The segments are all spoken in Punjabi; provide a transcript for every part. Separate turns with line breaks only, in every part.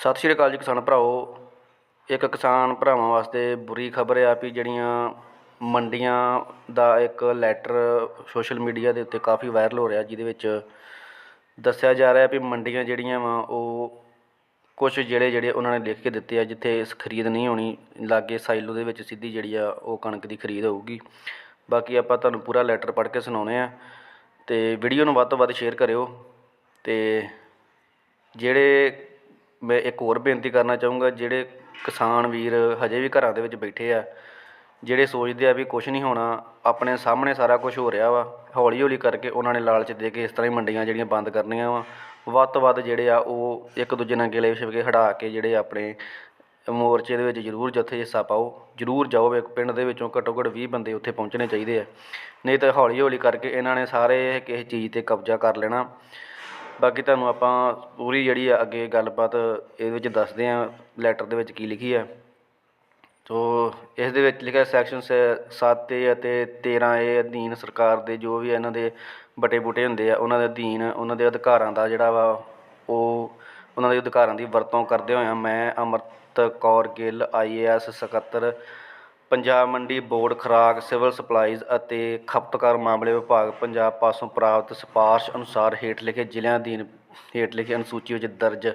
ਸਤਿ ਸ਼੍ਰੀ ਅਕਾਲ ਜੀ ਕਿਸਾਨ ਭਰਾਓ ਇੱਕ ਕਿਸਾਨ ਭਰਾਵਾਂ ਵਾਸਤੇ ਬੁਰੀ ਖਬਰ ਆ ਵੀ ਜਿਹੜੀਆਂ ਮੰਡੀਆਂ ਦਾ ਇੱਕ ਲੈਟਰ ਸੋਸ਼ਲ ਮੀਡੀਆ ਦੇ ਉੱਤੇ ਕਾਫੀ ਵਾਇਰਲ ਹੋ ਰਿਹਾ, ਜਿਹਦੇ ਵਿੱਚ ਦੱਸਿਆ ਜਾ ਰਿਹਾ ਵੀ ਮੰਡੀਆਂ ਜਿਹੜੀਆਂ ਵਾ, ਉਹ ਕੁਝ ਜਿਹੜੇ ਜਿਹੜੇ ਉਹਨਾਂ ਨੇ ਲਿਖ ਕੇ ਦਿੱਤੇ ਆ, ਜਿੱਥੇ ਇਸ ਖਰੀਦ ਨਹੀਂ ਹੋਣੀ, ਲਾਗੇ ਸਾਈਲੋ ਦੇ ਵਿੱਚ ਸਿੱਧੀ ਜਿਹੜੀ ਆ, ਉਹ ਕਣਕ ਦੀ ਖਰੀਦ ਹੋਊਗੀ। ਬਾਕੀ ਆਪਾਂ ਤੁਹਾਨੂੰ ਪੂਰਾ ਲੈਟਰ ਪੜ੍ਹ ਕੇ ਸੁਣਾਉਣੇ ਆ ਤੇ ਵੀਡੀਓ ਨੂੰ ਵੱਧ ਤੋਂ ਵੱਧ ਸ਼ੇਅਰ ਕਰਿਓ ਤੇ ਜਿਹੜੇ ਮੈਂ ਇੱਕ ਹੋਰ ਬੇਨਤੀ ਕਰਨਾ ਚਾਹੂੰਗਾ, ਜਿਹੜੇ ਕਿਸਾਨ ਵੀਰ ਹਜੇ ਵੀ ਘਰਾਂ ਦੇ ਵਿੱਚ ਬੈਠੇ ਆ, ਜਿਹੜੇ ਸੋਚਦੇ ਆ ਵੀ ਕੁਝ ਨਹੀਂ ਹੋਣਾ, ਆਪਣੇ ਸਾਹਮਣੇ ਸਾਰਾ ਕੁਝ ਹੋ ਰਿਹਾ ਵਾ ਹੌਲੀ ਹੌਲੀ ਕਰਕੇ ਉਹਨਾਂ ਨੇ ਲਾਲਚ ਦੇ ਕੇ ਇਸ ਤਰ੍ਹਾਂ ਹੀ ਮੰਡੀਆਂ ਜਿਹੜੀਆਂ ਬੰਦ ਕਰਨੀਆਂ ਵਾ, ਵੱਧ ਤੋਂ ਵੱਧ ਜਿਹੜੇ ਆ ਉਹ ਇੱਕ ਦੂਜੇ ਨਾਲ ਗਿਲੇ ਸ਼ਿਕਵੇ ਹਟਾ ਕੇ ਜਿਹੜੇ ਆਪਣੇ ਮੋਰਚੇ ਦੇ ਵਿੱਚ ਜ਼ਰੂਰ ਜਥੇ ਹਿੱਸਾ ਪਾਓ, ਜ਼ਰੂਰ ਜਾਓ ਇੱਕ ਪਿੰਡ ਦੇ ਵਿੱਚੋਂ ਘੱਟੋ ਘੱਟ 20 ਬੰਦੇ ਉੱਥੇ ਪਹੁੰਚਣੇ ਚਾਹੀਦੇ ਆ, ਨਹੀਂ ਤਾਂ ਹੌਲੀ ਹੌਲੀ ਕਰਕੇ ਇਹਨਾਂ ਨੇ ਸਾਰੇ ਕਿਸੇ ਚੀਜ਼ ਤੇ ਕਬਜ਼ਾ ਕਰ ਲੈਣਾ। ਬਾਕੀ ਤੁਹਾਨੂੰ ਆਪਾਂ ਪੂਰੀ ਜਿਹੜੀ ਆ ਅੱਗੇ ਗੱਲਬਾਤ ਇਹਦੇ ਵਿੱਚ ਦੱਸਦੇ ਹਾਂ ਲੈਟਰ ਦੇ ਵਿੱਚ ਕੀ ਲਿਖੀ ਹੈ ਸੋ ਇਸ ਦੇ ਵਿੱਚ ਲਿਖਿਆ ਸੈਕਸ਼ਨ 7 ਏ ਅਤੇ 13 ਏ ਅਧੀਨ ਸਰਕਾਰ ਦੇ ਜੋ ਵੀ ਇਹਨਾਂ ਦੇ ਬਟੇ ਬੁਟੇ ਹੁੰਦੇ ਆ, ਉਹਨਾਂ ਦੇ ਅਧੀਨ ਉਹਨਾਂ ਦੇ ਅਧਿਕਾਰਾਂ ਦਾ ਜਿਹੜਾ ਵਾ ਉਹ ਉਹਨਾਂ ਦੇ ਅਧਿਕਾਰਾਂ ਦੀ ਵਰਤੋਂ ਕਰਦੇ ਹੋਇਆ ਮੈਂ ਅਮਰਤ ਕੌਰ ਗਿੱਲ ਆਈਏਐਸ ਸਕੱਤਰ ਪੰਜਾਬ ਮੰਡੀ ਬੋਰਡ ਖੁਰਾਕ, ਸਿਵਲ ਸਪਲਾਈਜ਼ ਅਤੇ ਖਪਤਕਾਰ ਮਾਮਲੇ ਵਿਭਾਗ ਪੰਜਾਬ ਪਾਸੋਂ ਪ੍ਰਾਪਤ ਸਿਫਾਰਸ਼ ਅਨੁਸਾਰ ਹੇਠ ਲਿਖੇ ਜ਼ਿਲ੍ਹਿਆਂ ਅਧੀਨ, ਹੇਠ ਲਿਖੇ ਅਨੁਸੂਚੀ ਵਿੱਚ ਦਰਜ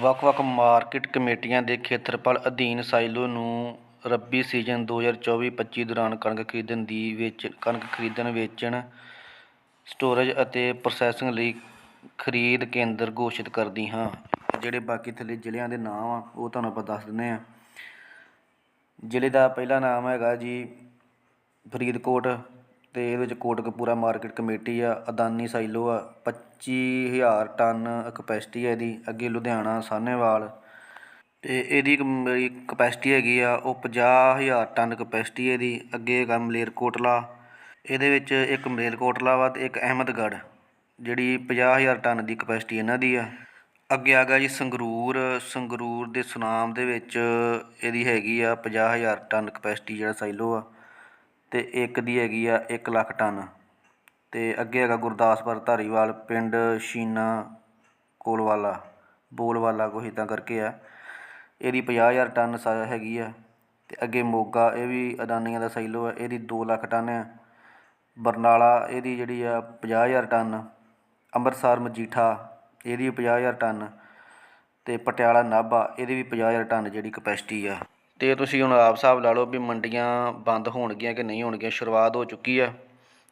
ਵੱਖ-ਵੱਖ ਮਾਰਕੀਟ ਕਮੇਟੀਆਂ ਦੇ ਖੇਤਰਫਲ ਅਧੀਨ ਸਾਈਲੋ ਨੂੰ ਰੱਬੀ ਸੀਜ਼ਨ 2024-25 ਦੌਰਾਨ ਕਣਕ ਖਰੀਦਣ ਦੀ ਵੇਚ, ਕਣਕ ਖਰੀਦਣ, ਵੇਚਣ, ਸਟੋਰੇਜ ਅਤੇ ਪ੍ਰੋਸੈਸਿੰਗ ਲਈ ਖਰੀਦ ਕੇਂਦਰ ਘੋਸ਼ਿਤ ਕਰਦੀ ਹਾਂ। ਜਿਹੜੇ ਬਾਕੀ ਥੱਲੇ ਜ਼ਿਲ੍ਹਿਆਂ ਦੇ ਨਾਮ ਆ, ਉਹ ਤੁਹਾਨੂੰ ਆਪਾਂ ਦੱਸ ਦਿੰਦੇ ਹਾਂ। ਜ਼ਿਲ੍ਹੇ ਦਾ ਪਹਿਲਾ ਨਾਮ ਹੈਗਾ ਜੀ ਫਰੀਦਕੋਟ ਅਤੇ ਇਹਦੇ ਵਿੱਚ ਕੋਟਕਪੂਰਾ ਮਾਰਕੀਟ ਕਮੇਟੀ ਆ, ਅਦਾਨੀ ਸਾਈਲੋ ਆ, ਪੱਚੀ ਹਜ਼ਾਰ ਟਨ ਕਪੈਸਿਟੀ ਹੈ ਇਹਦੀ, ਅੱਗੇ ਲੁਧਿਆਣਾ, ਸਾਹਨੇਵਾਲ। ਅਤੇ ਇਹਦੀ ਇੱਕ ਮੇਰੀ ਕਪੈਸਿਟੀ ਹੈਗੀ ਆ, ਉਹ ਪੰਜਾਹ ਹਜ਼ਾਰ ਟਨ ਕਪੈਸਿਟੀ ਇਹਦੀ, ਅੱਗੇ ਹੈਗਾ ਮਲੇਰਕੋਟਲਾ ਇਹਦੇ ਵਿੱਚ ਇੱਕ ਮਲੇਰਕੋਟਲਾ ਵਾ ਅਤੇ ਇੱਕ ਅਹਿਮਦਗੜ੍ਹ, ਜਿਹੜੀ ਪੰਜਾਹ ਹਜ਼ਾਰ ਟਨ ਦੀ ਕਪੈਸਿਟੀ ਇਹਨਾਂ ਦੀ ਆ। ਅੱਗੇ ਆ ਗਿਆ ਜੀ ਸੰਗਰੂਰ ਸੰਗਰੂਰ ਦੇ ਸੁਨਾਮ ਦੇ ਵਿੱਚ ਇਹਦੀ ਹੈਗੀ ਆ ਪੰਜਾਹ ਹਜ਼ਾਰ ਟਨ ਕਪੈਸਿਟੀ ਜਿਹੜਾ ਸਾਈਲੋ ਆ ਅਤੇ ਇੱਕ ਦੀ ਹੈਗੀ ਆ ਇੱਕ ਲੱਖ ਟਨ। ਅਤੇ ਅੱਗੇ ਹੈਗਾ ਗੁਰਦਾਸਪੁਰ, ਧਾਰੀਵਾਲ, ਪਿੰਡ ਸ਼ੀਨਾ, ਕੋਲਵਾਲਾ, ਬੋਲਵਾਲਾ ਕੋਈ ਇੱਦਾਂ ਕਰਕੇ ਆ। ਇਹਦੀ ਪੰਜਾਹ ਹਜ਼ਾਰ ਟਨ ਸ ਹੈਗੀ ਆ ਅਤੇ ਅੱਗੇ ਮੋਗਾ, ਇਹ ਵੀ ਅਦਾਨੀਆਂ ਦਾ ਸਾਈਲੋ ਆ, ਇਹਦੀ ਦੋ ਲੱਖ ਟਨ ਆ। ਬਰਨਾਲਾ, ਇਹਦੀ ਜਿਹੜੀ ਆ ਪੰਜਾਹ ਹਜ਼ਾਰ ਟਨ। ਅੰਮ੍ਰਿਤਸਰ, ਮਜੀਠਾ ਇਹਦੀ 50000 ਟਨ ਤੇ ਪਟਿਆਲਾ ਨਾਭਾ, ਇਹਦੀ ਵੀ 50000 ਟਨ ਜਿਹੜੀ ਕਪੈਸਿਟੀ ਆ। ਤੇ ਤੁਸੀਂ ਹੁਣ ਆਪ ਹਿਸਾਬ ਲਾ ਲਓ ਵੀ ਮੰਡੀਆਂ ਬੰਦ ਹੋਣਗੀਆਂ ਕਿ ਨਹੀਂ ਹੋਣਗੀਆਂ, ਸ਼ੁਰੂਆਤ ਹੋ ਚੁੱਕੀ ਆ।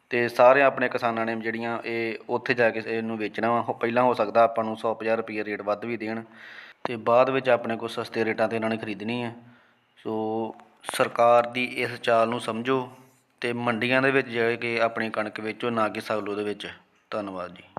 ਤੇ ਸਾਰੇ ਆਪਣੇ ਕਿਸਾਨਾਂ ਨੇ ਜਿਹੜੀਆਂ ਇਹ ਉੱਥੇ ਜਾ ਕੇ ਇਹਨੂੰ ਵੇਚਣਾ ਵਾ, ਉਹ ਪਹਿਲਾਂ ਹੋ ਸਕਦਾ ਆਪਾਂ ਨੂੰ 150 ਰੁਪਏ ਰੇਟ ਵੱਧ ਵੀ ਦੇਣ। ਤੇ ਬਾਅਦ ਵਿੱਚ ਆਪਣੇ ਕੋਲ ਸਸਤੇ ਰੇਟਾਂ ਤੇ ਇਹਨਾਂ ਨੇ ਖਰੀਦਣੀ ਹੈ ਸੋ ਸਰਕਾਰ ਦੀ ਇਸ ਚਾਲ ਨੂੰ ਸਮਝੋ ਤੇ ਮੰਡੀਆਂ ਦੇ ਵਿੱਚ ਜਾ ਕੇ ਆਪਣੀ ਕਣਕ ਵੇਚੋ, ਨਾ ਕਿ ਸਗਲੋ ਦੇ ਵਿੱਚ। ਧੰਨਵਾਦ ਜੀ।